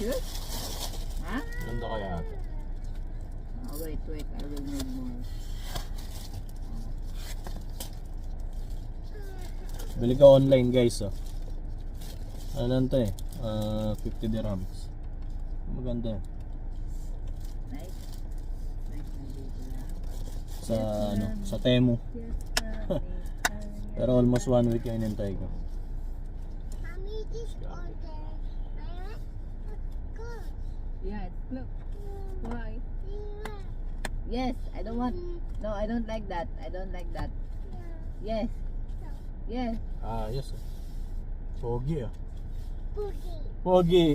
shoes? Huh? Ganda kaya ate. Oh, wait, wait. I will need more. Bili ka online guys oh. Ano lang to eh. ah, 50 dirhams. Maganda eh. Nice. Nice na dito lang. Sa ano, sa Temu. Pero almost one week yung inintay ko. Mommy, this order. Yeah, look. Why? Yes, I don't want. No, I don't like that. I don't like that. Yes. Yes. Ah, yes. Pogi ah. Boogie. Pogi.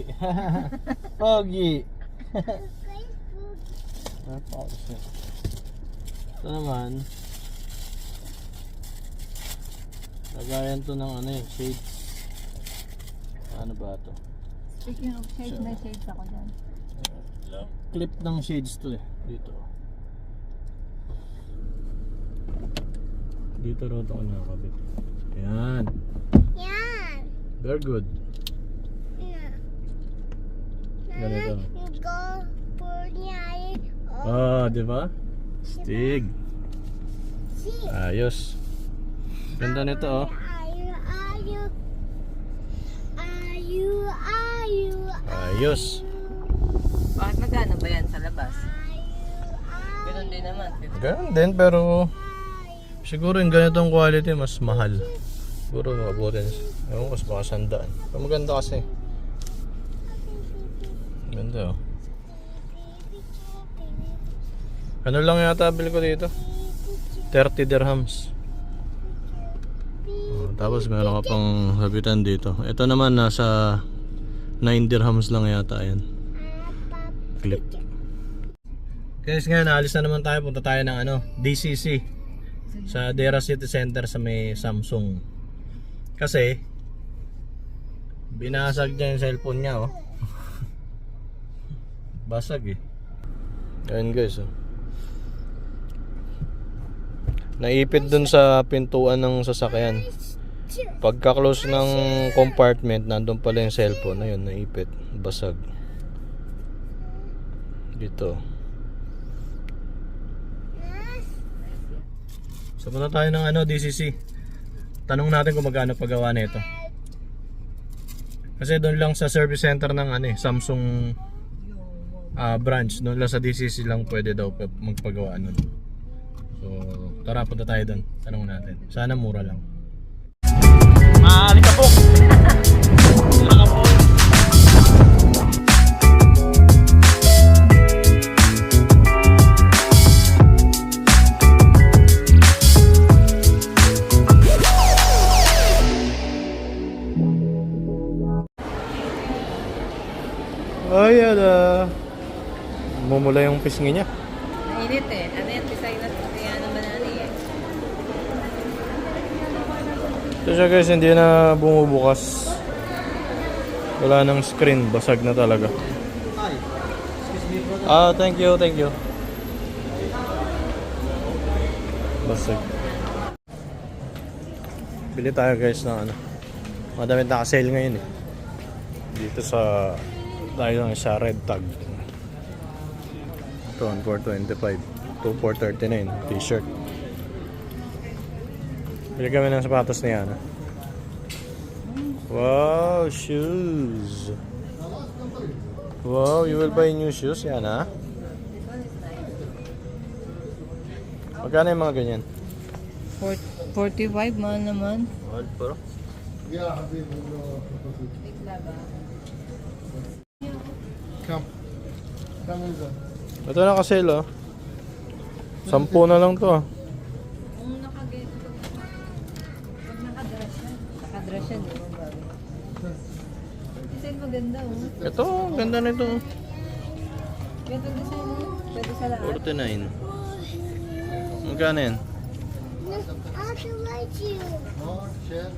Pogi. Great boogie. Ah, paus na. Ito naman. Lagayan to ng ano eh, shades. Ano ba to? Speaking of shades, may shades ako dyan. Clip ng shades to eh. Dito. Dito raw ito nakakabit. Ayan. Yeah. Very good. Yeah. Ganito. Go for island. Ah, di ba? Stig. Ayos. Ganda nito oh. Are you, are you, are you, are you, Ayos. Bakit magkano ba yan sa labas? Ganun din naman. Ganun din pero siguro yung ganitong quality mas mahal. Siguro mabutin. Ewan ko, baka sandaan. Pero maganda kasi. Ganda oh. Ano lang yata bili ko dito? 30 dirhams. Oh, tapos meron ka pang habitan dito. Ito naman nasa 9 dirhams lang yata yan. Clip. Guys, ngayon naalis na naman tayo. Punta tayo ng ano, DCC. Sa Dera City Center sa may Samsung. Kasi, binasag niya yung cellphone niya, oh. Basag eh. Ayan guys, oh. Naipit dun sa pintuan ng sasakyan. Pagka-close ng compartment, nandun pala yung cellphone. Ayun, naipit. Basag. Dito. So punta tayo ng ano, DCC. Tanong natin kung magkano paggawa nito. Kasi doon lang sa service center ng ano eh, Samsung ah, branch, doon lang sa DCC lang pwede daw pa- magpagawa nun. So, tara punta tayo doon. Tanong natin. Sana mura lang. Maaari ka po. Maaari ka po. Ay, ala. Mumula yung pisngi niya. Mainit eh. Ano yan? Design na kaya naman ano eh. Ito siya guys, hindi na bumubukas. Wala nang screen, basag na talaga. Ah, thank you, thank you. Basag. Bili tayo guys ng ano. Madaming naka-sale ngayon eh. Dito sa tayo lang sa red tag. Ito, 425. 2439 t-shirt. Bili kami ng sapatos ni Yana. Wow, shoes. Wow, you will buy new shoes, Yana? Magkano yung mga ganyan? 45 man naman. Mahal pero. Come. Come over. Ito na kasi oh. Sampu na lang to ah. Kung nakaget pag nakadress siya, nakadress siya, di ba bago? Design maganda oh. Ito, ganda na ito. Ganito design mo. Pwede sa lahat. 49. Magkano yan? Look, I can like you.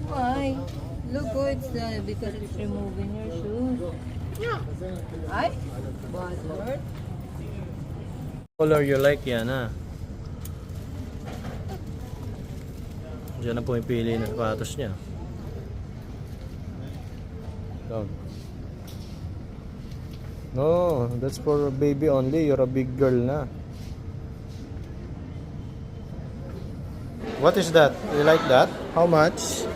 Why? Look oh, it's uh, because it's removing your shoes. No. Ay? Color you like yan ah. Diyan na pumipili ng sapatos niya. Down. No, that's for baby only. You're a big girl na. What is that? You like that? How much?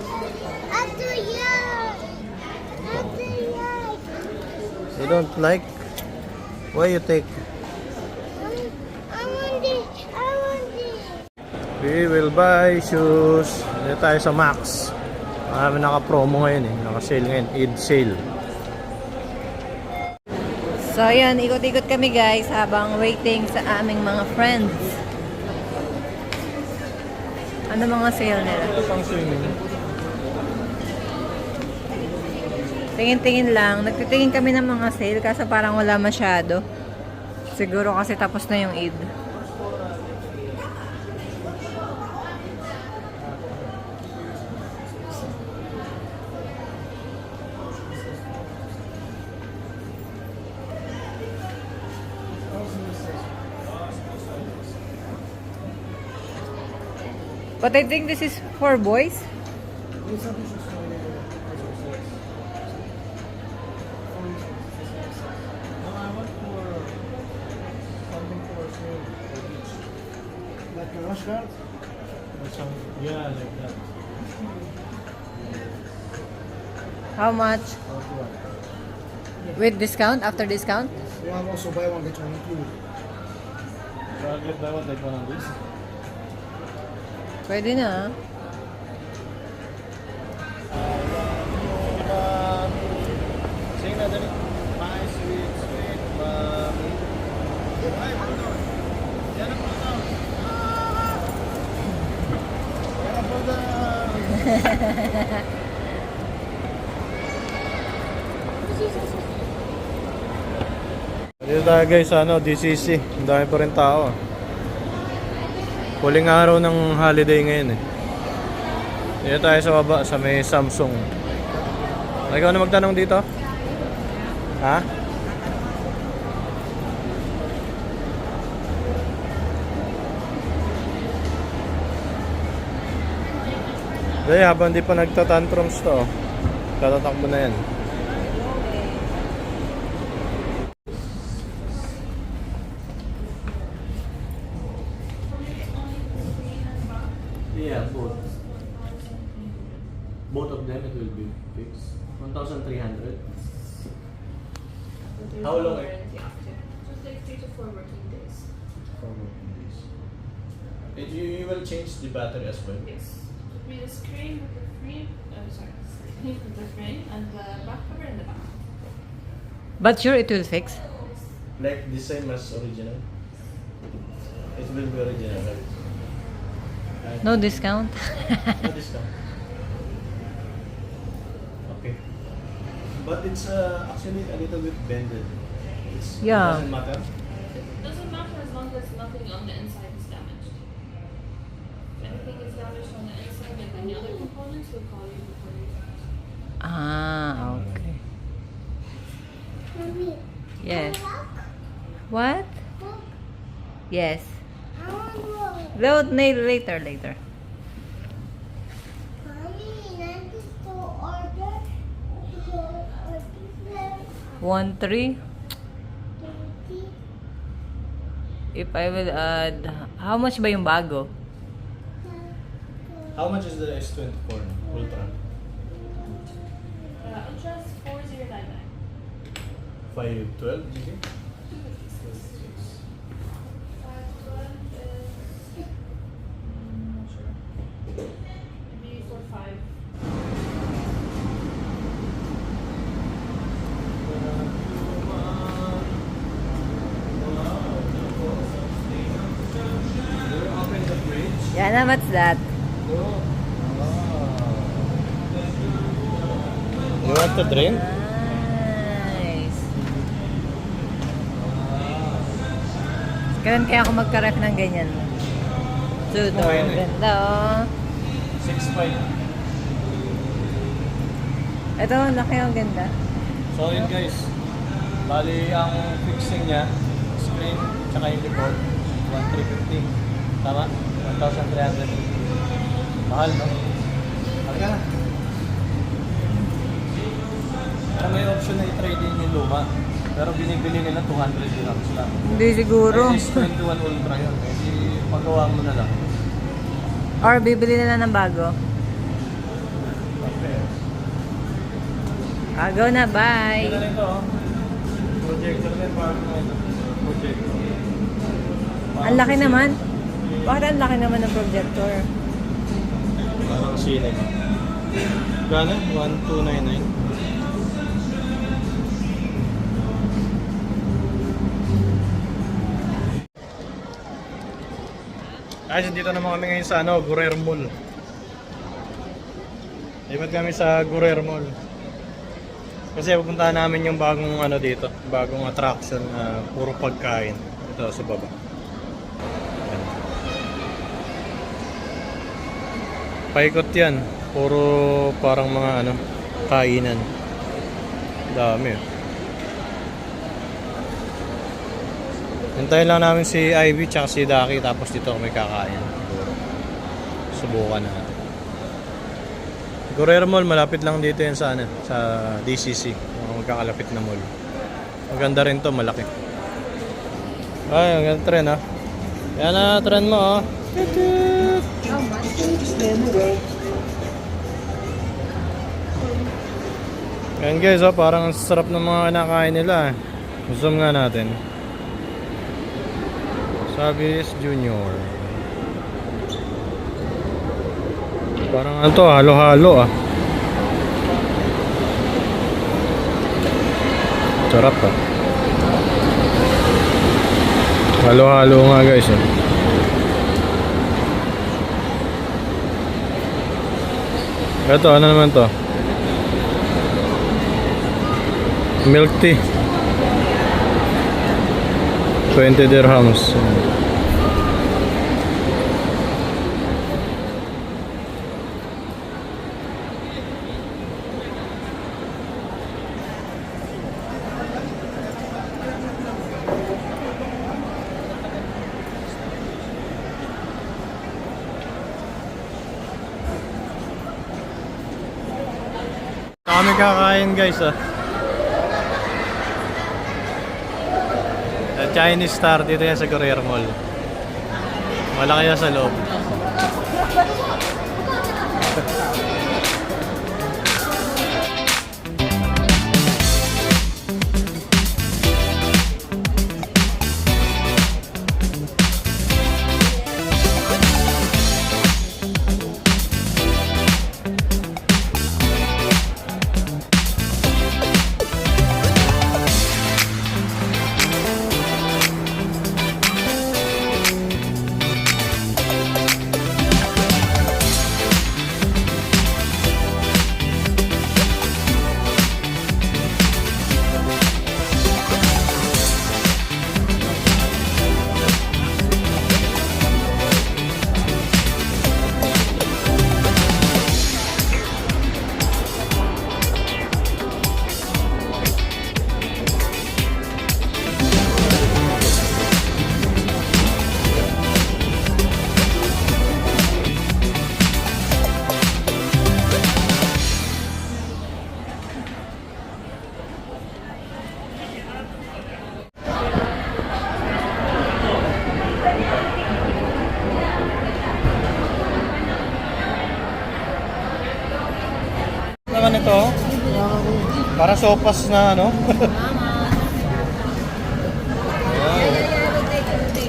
You don't like? Why you take? I want this. I want this. We will buy shoes. Dito tayo sa Max. Marami naka-promo ngayon eh. Naka-sale ngayon. Eid sale. So, ayan, ikot-ikot kami guys habang waiting sa aming mga friends. Ano mga sale nila? Ito pang swimming. Tingin-tingin lang. Nagtitingin kami ng mga sale kaso parang wala masyado. Siguro kasi tapos na yung Eid. But I think this is for boys. Rush guard? Yeah, like that. How much? With discount? After discount? You have also buy one, get one included. So, I'll get that one, like one of these. Pwede na. Dito tayo guys ano, DCC. Ang dami pa rin tao. Huling araw ng holiday ngayon eh. Dito tayo sa baba sa may Samsung. Ikaw na magtanong dito? Ha? Dahil habang di pa nagtatantrums to, tatatakbo na yan. Yeah, both. Both of them it will be fixed. 1,300. How long it- So take three to four working days. It, you, you will change the battery as well. Yes. It be the screen with the frame, uh, sorry, screen with the frame and the back cover in the back. But sure it will fix. Like the same as original. It will be original, right? And No discount. no discount. Okay. But it's uh, actually a little bit bended. It's, Yeah. It doesn't matter. It doesn't matter as long as nothing on the inside is damaged. If anything is on the inside and any other components, we'll call you before ah, okay. Mommy. Yes. Look. What? Look. Yes. I want to Load nail later, later. Mommy, I just to order. So, order them. One three. If I will add, how much ba yung bago? How much is the S24 Ultra? Uh, Ultra's 4099. 512 GB? 512 is. mm, not sure. Want to drink? Nice. Ganun kaya ako magka-ref ng ganyan. Tudor. Okay na eh. Ganda oh. 6.5. Ito, laki ang ganda. So yun guys, bali ang fixing niya, screen, tsaka yung report, 1,350. Tama? 1,300. Mahal, no? Halika na. Pero may option na i-trade in yung luma. Pero binibili nila 200 dirhams lang. Hindi siguro. Eh, S21 Ultra yun. Eh, di paggawa mo na lang. Or bibili na lang ng bago. Okay. Ah, go na, bye! Ito na ito, oh. Projector parang ito. Projector. Ang laki naman. Bakit ang laki naman ng projector? Parang sine. Gano? 1299. Guys, dito naman kami ngayon sa ano, Gurer Mall. Lipat kami sa Gurer Mall. Kasi pupuntahan namin yung bagong ano dito, bagong attraction na puro pagkain. Ito sa baba. Paikot yan. Puro parang mga ano, kainan. Dami. oh. Hintayin lang namin si Ivy tsaka si Daki tapos dito kami kakain. Subukan natin. Guerrero Mall, malapit lang dito yan sa, ano, sa DCC. Magkakalapit na mall. Maganda rin to, malaki. Ay, ang ganda trend ha. Yan na, trend mo oh. Yan guys, oh, parang ang sarap ng mga kinakain nila. eh. Zoom nga natin. Sabis Junior. Parang ano halo-halo ah. Sarap ah. Halo-halo nga guys eh. Ito, ano naman to? Milk tea. 20 dirhams. Kami kakain guys ah. Chinese Star dito yan sa Courier Mall. Malaki yan sa loob. Para sopas na ano.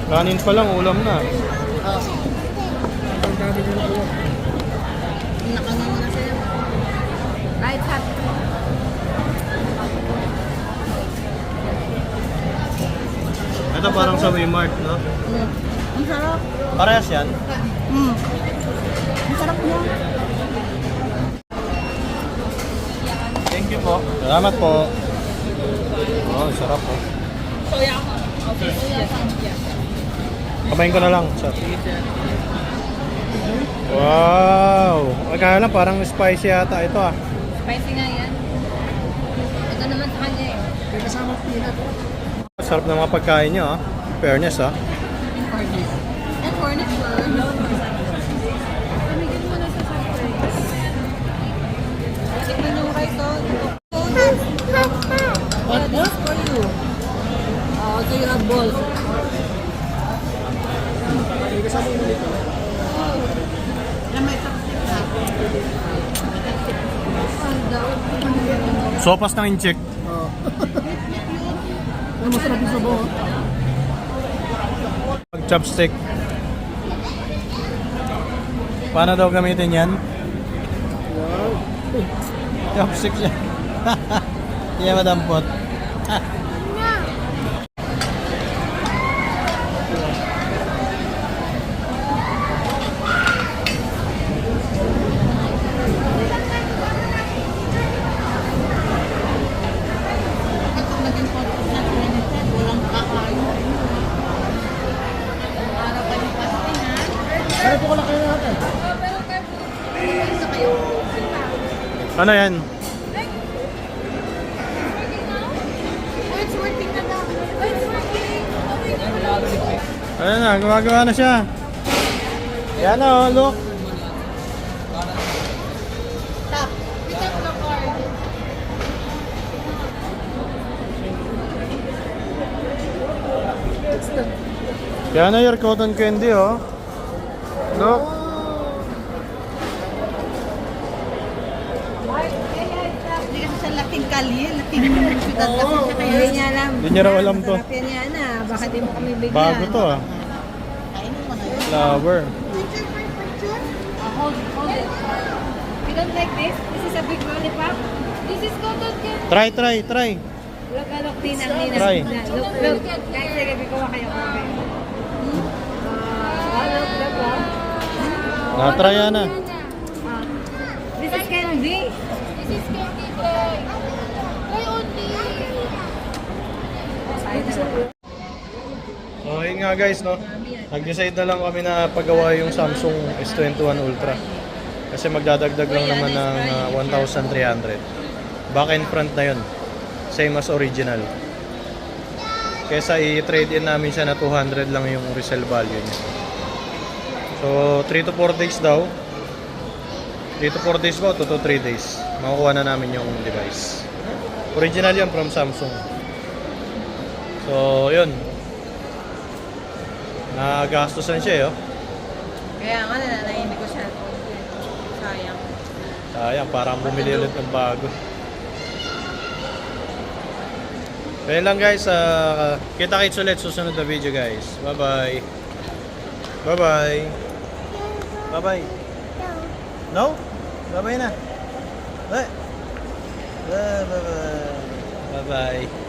Kanin pa lang, ulam na. Right, hot. Ito parang sa Waymart, no? Ang sarap. Parehas yan. Mm. Ang sarap niya. Po. Salamat po. Oh, sarap po. Kabayin ko na lang. Sir. Wow! Akala lang parang spicy yata ito ah. Spicy nga yan. Ito naman sa kanya eh. Sarap ng mga pagkain nyo ah. Fairness ah. Sopas ng incheck. Ano masarap yung sabaw? ah. Pag chopstick. Paano daw gamitin yan? Chopstick siya. Yeah, madampot. Kaya po ko lang kayo natin. Ano yan? Oh, it's working na daw. Oh, it's working. Ayan na, gumagawa na siya. Yan o, look. Tap. We tap the card. Yan na your cotton candy oh. Look. Hindi kasi sa laking kalye, syudad kasi siya kaya. Hindi niya alam. Hindi niya raw alam to. Masarap yan yan ah. Baka di mo kami bigyan. Bago to ah. Flower. For picture. hold, hold it. You don't like this? This is a big lollipop. This is cotton candy. Try, try, try. Look, look, Tina, Tina. Try. Look, look. Guys, sige, bikuha kayo ko kayo. Ah, look, look. Na-try yan ah. Ah, This is candy. This is candy play. Play only. So yun nga guys no. Nag-decide na lang kami na pagawa yung Samsung S21 Ultra. Kasi magdadagdag lang naman ng ah, 1,300. Back and front na yun. Same as original. Kesa i-trade in namin siya na 200 lang yung resale value niya. So 3 to 4 days daw. 3 to 4 days ba? 2 to 3 days. Makukuha na namin yung device. Original yan from Samsung. So yun. Nagastusan siya eh, oh. Kaya nga, nananayin ko siya. Sayang. Sayang, parang bumili ulit ng bago. Kaya lang guys, ah, kita-kits ulit susunod na video guys. Bye-bye. Bye-bye. Bye-bye. No? Bye-bye na. Bye. Bye-bye. Bye-bye.